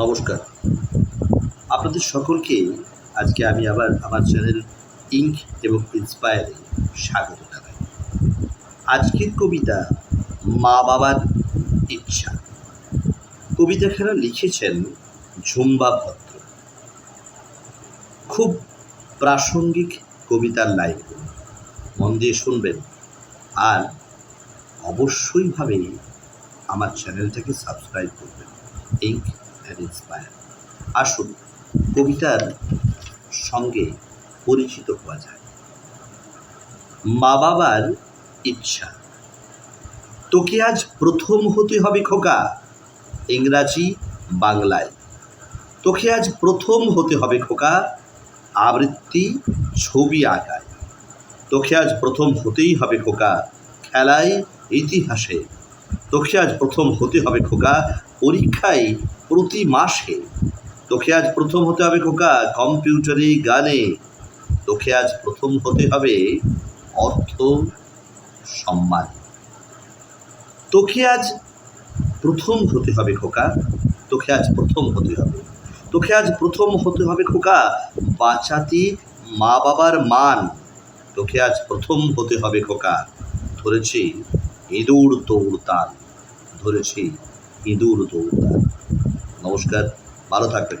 নমস্কার। আপনাদের সকলকে আজকে আমি আবার আমার চ্যানেল ইঙ্ক এবং ইন্সপায়ারে স্বাগত জানাই। আজকের কবিতা মা বাবার ইচ্ছা। কবিতাখানা লিখেছেন ঝুম্বা ভদ্র। খুব প্রাসঙ্গিক কবিতার লাইন। মন দিয়ে শুনবেন। আর অবশ্যইভাবে আমার চ্যানেলটাকে সাবস্ক্রাইব করবেন। ইঙ্ক অ্যান্ড ইন্সপায়ার আসুন, কবিতার সঙ্গে পরিচিত হওয়া যায় মা বাবার ইচ্ছা। তোকে আজ প্রথম হতে হবে খোকা, ইংরাজি বাংলায়। তোকে আজ প্রথম হতে হবে খোকা, আবৃত্তি ছবি আঁকায়। তোকে আজ প্রথম হতেই হবে খোকা, খেলায় ইতিহাসে। তোকে আজ প্রথম হতে হবে খোকা। পরীক্ষায় প্রতি মাসে তোকে আজ প্রথম হতে হবে খোকা কম্পিউটারে গানে। তোকে আজ প্রথম হতে হবে অর্থ সম্মান। তোকে আজ প্রথম হতে হবে খোকা। তোকে আজ প্রথম হতে হবে। তোকে আজ প্রথম হতে হবে খোকা বাঁচাতে মা বাবার মান। তোকে আজ প্রথম হতে হবে খোকা। ধরেছি ইঁদুর দৌড়তাল ধরেছি ইঁদুর দৌড়তাল। নমস্কার ভালো থাকবেন